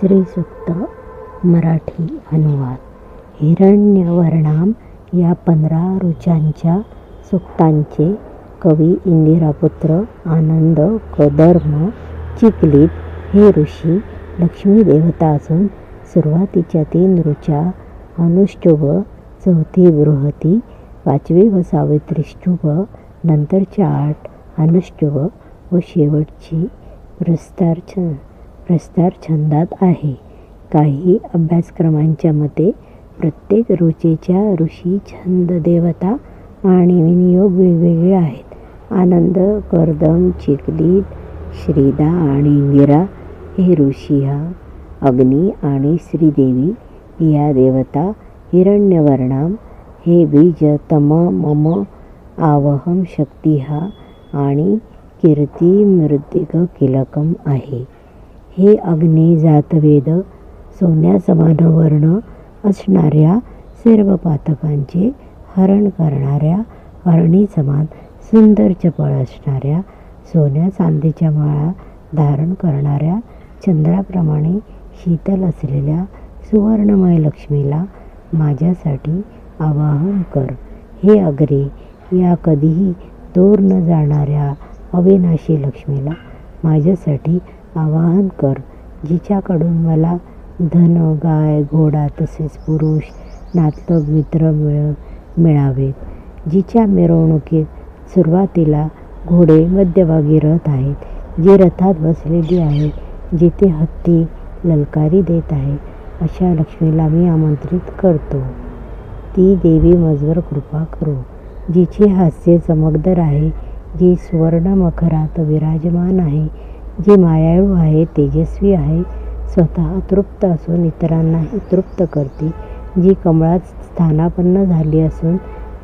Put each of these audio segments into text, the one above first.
श्रीसूक्त मराठी अनुवाद. हिरण्यवर्णाम या पंधरा ऋचांच्या सुक्तांचे कवी इंदिरापुत्र आनंद कदर्म चिखलीत हे ऋषी लक्ष्मी देवता असून सुरुवातीच्या तीन ऋचा अनुष्टुभ चौथी बृहती पाचवी व सावित्रीष्टुभ नंतरच्या आठ अनुष्टुभ व शेवटची प्रस्तार प्रस्तार छंदात आहे. काही अभ्यासक्रमांच्या मते प्रत्येक रुचेच्या ऋषी छंद देवता आणि विनियोग वेगवेगळे आहेत. आनंद कर्दम चिकली श्रीदा आणि इंदिरा हे ऋषी हा अग्नी आणि श्रीदेवी या देवता हिरण्यवर्णाम हे बीज तम मम आवहम शक्ती हा आणि कीर्ती मृतिक किलकम आहे. हे अग्नी जातवेद सोन्यासमान वर्ण असणाऱ्या सर्व पातकांचे हरण करणाऱ्या हरणी समान सुंदर चपळ असणाऱ्या सोन्या चांदीच्या माळा धारण करणाऱ्या चंद्राप्रमाणे शीतल असलेल्या सुवर्णमय लक्ष्मीला माझ्यासाठी आवाहन कर. हे अग्रे या कधीही दूर न जाणाऱ्या अविनाशी लक्ष्मीला माझ्यासाठी आवाहन कर जिच्याकडून मला धन गाय घोडा तसेच पुरुष नातलग मित्र मिळ मिळावेत जिच्या मिरवणुकीत सुरुवातीला घोडे मध्यभागी रथ आहेत. जी रथात बसलेली आहे जिथे हत्ती ललकारी देत आहे अशा लक्ष्मीला मी आमंत्रित करतो. ती देवी मजवर कृपा करो. जिचे हास्य चमकदर आहे जी सुवर्ण मखरात विराजमान आहे जी मायाळू आहे तेजस्वी आहे स्वतः तृप्त असून इतरांनाही तृप्त करते जी कमळात स्थानापन्न झाली असून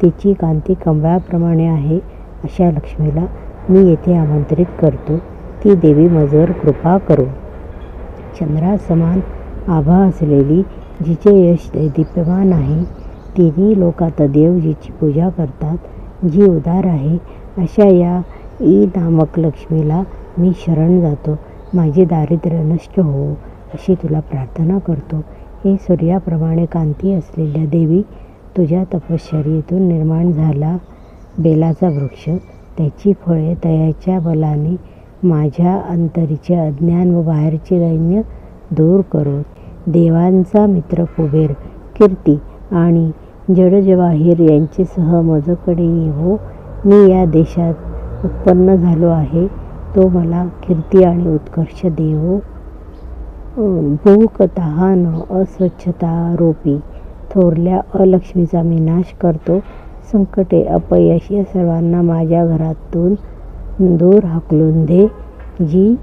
तिची कांती कमळाप्रमाणे आहे अशा लक्ष्मीला मी येथे आमंत्रित करतो. ती देवी मजवर कृपा करू. चंद्रासमान आभा असलेली जिचे यश दीप्यमान आहे तिन्ही लोकात देव जिची पूजा करतात. जी उदार आहे अशा या ई नामक लक्ष्मीला मी शरण जातो माझे दारिद्र्य नष्ट हो अशी तुला प्रार्थना करतो. हे सूर्याप्रमाणे कांती असलेल्या देवी तुझ्या तपश्चर्येतून निर्माण झाला बेलाचा वृक्ष. त्याची फळे तयाच्या बलाने माझ्या अंतरीचे अज्ञान व बाहेरचे दैन्य दूर करो. देवांचा मित्र कुबेर कीर्ती आणि जडजवाहीर यांचेसह मजकडे हो. मी या देशात उत्पन्न झालो आहे. तो मला कीर्ती आणि उत्कर्ष देवो. भूक तहान अस्वच्छता रोपी थोरल्या अलक्ष्मीचा मी नाश करतो. संकटे अपयश या सर्वांना माझ्या घरातून दूर हाकलून दे. जी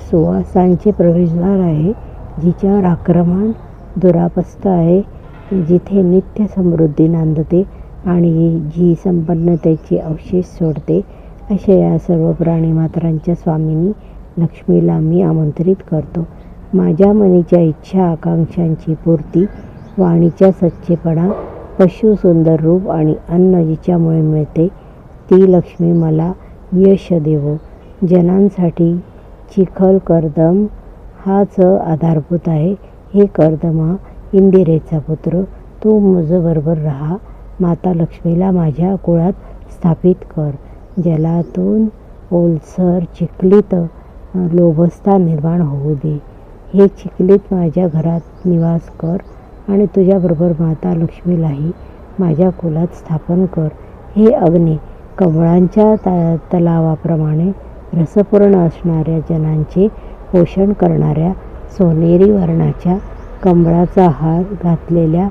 सुवासांचे प्रवेशद्वार आहे जिच्यावर आक्रमण दुरापस्त आहे जिथे नित्य समृद्धी नांदते आणि जी संपन्नतेचे अवशेष सोडते अशा या सर्व प्राणीमात्रांच्या स्वामिनी लक्ष्मीला मी आमंत्रित करतो. माझ्या मनीच्या इच्छा आकांक्षांची पूर्ती वाणीच्या सच्चेपणा पशु सुंदर रूप आणि अन्न जिच्यामुळे मिळते ती लक्ष्मी मला यश देवो. जनांसाठी चिखल कर्दम हाच आधारभूत आहे. हे कर्दमा इंदिरेचा पुत्र तू मुझबरोबर राहा. माता लक्ष्मीला माझ्या कुळात स्थापित कर. जलातून ओलसर चिखलीत लोभस्ता निर्माण होऊ दे. हे चिखलीत माझ्या घरात निवास कर आणि तुझ्याबरोबर माता लक्ष्मीलाही माझ्या कुलात स्थापन कर. हे अग्नी कमळांच्या त तलावाप्रमाणे रसपूर्ण असणाऱ्या जनांचे पोषण करणाऱ्या सोनेरी वर्णाच्या कमळाचा हार घातलेल्या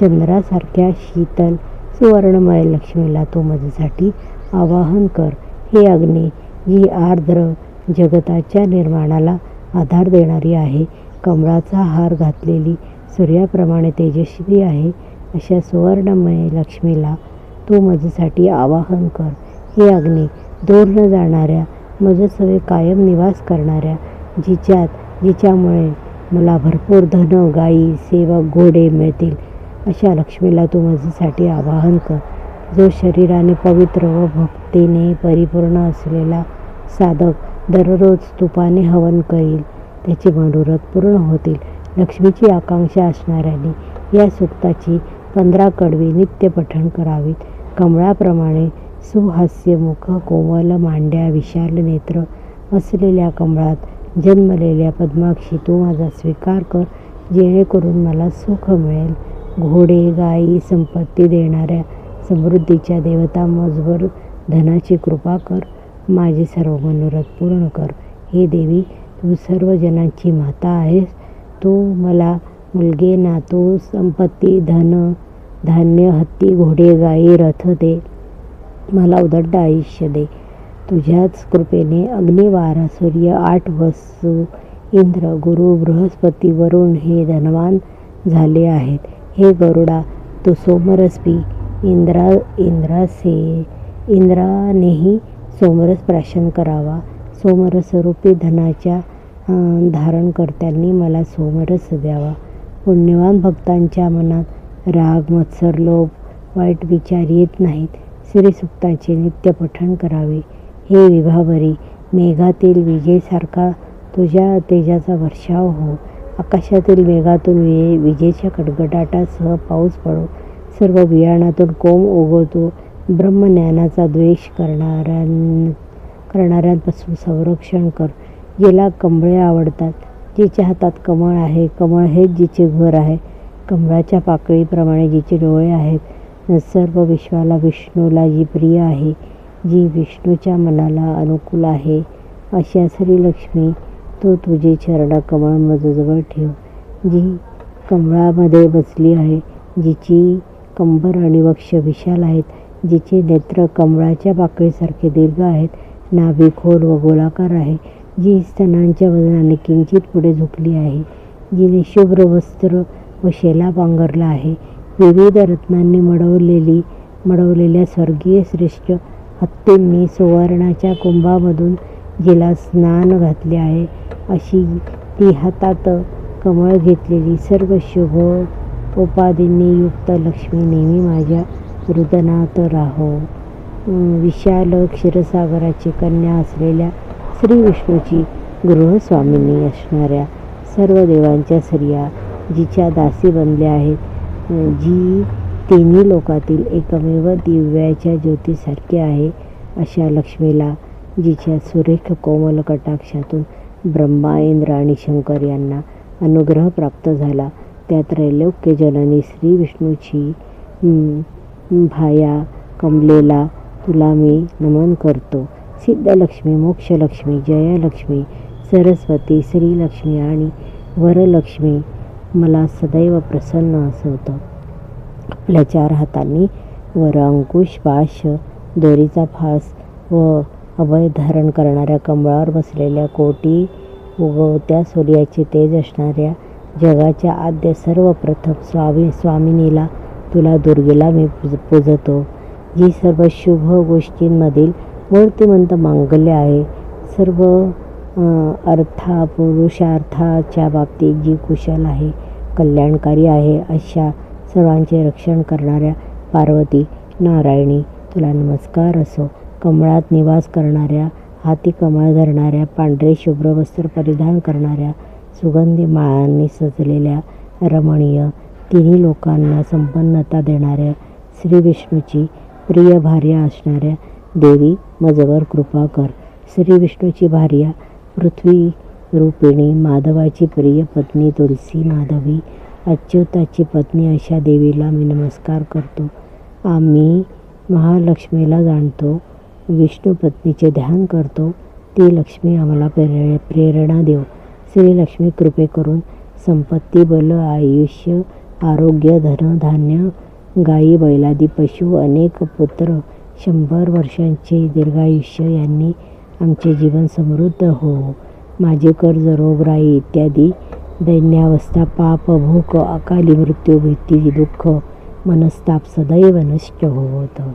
चंद्रासारख्या शीतल सुवर्णमय लक्ष्मीला तू माझ्यासाठी आवाहन कर. हे अग्नी जी आर्द्र जगताच्या निर्माणाला आधार देणारी आहे. कमळाचा हार घातलेली सूर्याप्रमाणे तेजस्वी आहे. अशा सुवर्णमय लक्ष्मीला तू माझ्यासाठी आवाहन कर. हे अग्नी दूर न जाणाऱ्या मजसवे कायम निवास करणाऱ्या जिच्यात जिच्यामुळे मला भरपूर धन गायी सेवक घोडे मिळतील अशा लक्ष्मीला तू माझ्यासाठी आवाहन कर. जो शरीराने पवित्र व भक्तीने परिपूर्ण असलेला साधक दररोज तुपाने हवन करील त्याचे मनोरथ पूर्ण होतील. लक्ष्मीची आकांक्षा असणाऱ्यांनी या सुक्ताची पंधरा कडवी नित्य पठण करावीत. कमळाप्रमाणे सुहास्यमुख कोमल मांड्या विशाल नेत्र असलेल्या कमळात जन्मलेल्या पद्माक्षी तू माझा स्वीकार कर जेणेकरून मला सुख मिळेल. घोडे गायी संपत्ती देणाऱ्या समृद्धीच्या देवता मजवर धनाची कृपा कर. माझे सर्व मनोरथ पूर्ण कर. हे देवी तू सर्व जनांची माता आहेस. तू मला मुलगे नातू संपत्ती धन धान्य हत्ती घोडे गाई रथ दे. मला उदड्ड आयुष्य दे. तुझ्याच कृपेने अग्निवारा सूर्य आठ वस्तू इंद्र गुरु बृहस्पती वरुण हे धनवान झाले आहेत. हे गरुडा तू सोमरस पी. इंद्रा इंद्रासे इंद्रानेही सोमरस प्राशन करावा. सोमरसरूपी धनाच्या धारणकर्त्यांनी मला सोमरस द्यावा. पुण्यवान भक्तांच्या मनात राग मत्सर लोभ वाईट विचार येत नाहीत. श्रीसुक्ताचे नित्य पठण करावे. हे विभावरी मेघातील विजेसारखा तुझ्या तेजाचा वर्षाव हो. आकाशातील मेघातून विजे विजेच्या कडगडाटासह पाऊस पडो. सर्व बियाणातून कोंब उगवतो. ब्रह्मज्ञानाचा द्वेष करणाऱ्यां करणाऱ्यांपासून संरक्षण कर. जिला कमळे आवडतात. जिच्या हातात कमळ आहे कमळ हेच जिचे घर आहे. कमळाच्या पाकळीप्रमाणे जिचे डोळे आहेत. सर्व विश्वाला विष्णूला जी प्रिय आहे जी विष्णूच्या मनाला अनुकूल आहे अशा श्रीलक्ष्मी तू तुझे चरण कमळ मजजवळ ठेव. जी कमळामध्ये बसली आहे जिची कंबर आणि वक्ष विशाल आहेत जिचे नेत्र कमळाच्या पाकळीसारखे दीर्घ आहेत. नाभी खोल व गोलाकार आहे जी स्तनांच्या वजनाने किंचित पुढे झुकली आहे जिने शुभ्र वस्त्र व शेला पांघरला आहे. विविध रत्नांनी मडवलेली मडवलेल्या स्वर्गीय श्रेष्ठ हत्तींनी सुवर्णाच्या कुंभामधून जिला स्नान घातले आहे. अशी ती हातात कमळ घेतलेली सर्व शुभ उपाधींनी युक्त लक्ष्मी नेहमी माझ्या हृदनात राहो. विशाल क्षीरसागराची कन्या असलेल्या श्री विष्णूची गृहस्वामिनी असणाऱ्या सर्व देवांच्या स्त्रिया जिच्या दासी बनल्या आहेत जी तिन्ही लोकातील एकमेव दिव्याच्या ज्योतीसारखी आहे अशा लक्ष्मीला जिच्या सुरेख कोमल कटाक्षातून ब्रह्मा इंद्र आणि शंकर यांना अनुग्रह प्राप्त झाला. त्या त्रैलोक्य जननी श्री विष्णूची भाया कमलेला तुला मी नमन करतो. सिद्धलक्ष्मी मोक्षलक्ष्मी जयलक्ष्मी सरस्वती श्रीलक्ष्मी आणि वरलक्ष्मी मला सदैव प्रसन्न असवतं. आपल्या चार हातांनी वर अंकुश पाश दोरीचा फास व अभय धारण करणाऱ्या कमळावर बसलेल्या कोटी उगवत्या सूर्याचे तेज असणाऱ्या जगाच्या आद्य सर्वप्रथम स्वामी स्वामिनीला तुला दुर्गेला मी पूज पूजतो. जी सर्व शुभ गोष्टींमधील मूर्तिमंत मांगल्य आहे सर्व अर्था पुरुषार्थाच्या बाबतीत जी कुशल आहे कल्याणकारी आहे अशा सर्वांचे रक्षण करणाऱ्या पार्वती नारायणी तुला नमस्कार असो. कमळात निवास करणाऱ्या हाती कमळ धरणाऱ्या पांढरे शुभ्र वस्त्र परिधान करणाऱ्या सुगंधी माळांनी सजलेल्या रमणीय तिन्ही लोकांना संपन्नता देणाऱ्या श्री विष्णूची प्रिय भार्या असणाऱ्या देवी मजवर कृपा कर. श्री विष्णूची भार्या पृथ्वी रूपिणी माधवाची प्रिय पत्नी तुलसी माधवी अच्युताची पत्नी अशा देवीला मी नमस्कार करतो. आम्ही महालक्ष्मीला जाणतो विष्णू पत्नीचे ध्यान करतो ती लक्ष्मी आम्हाला प्रेर प्रेरणा देव श्रीलक्ष्मी कृपे करून संपत्ती बल आयुष्य आरोग्य धनधान्य गाई गायी बैलादी पशु अनेक पुत्र शंभर वर्षांचे दीर्घायुष्य यांनी आमचे जीवन समृद्ध हो. माझे कर्ज रोगराई इत्यादी दैन्यावस्था पाप भूक अकाली मृत्यू भीती दुःख मनस्ताप सदैव नष्ट होतं.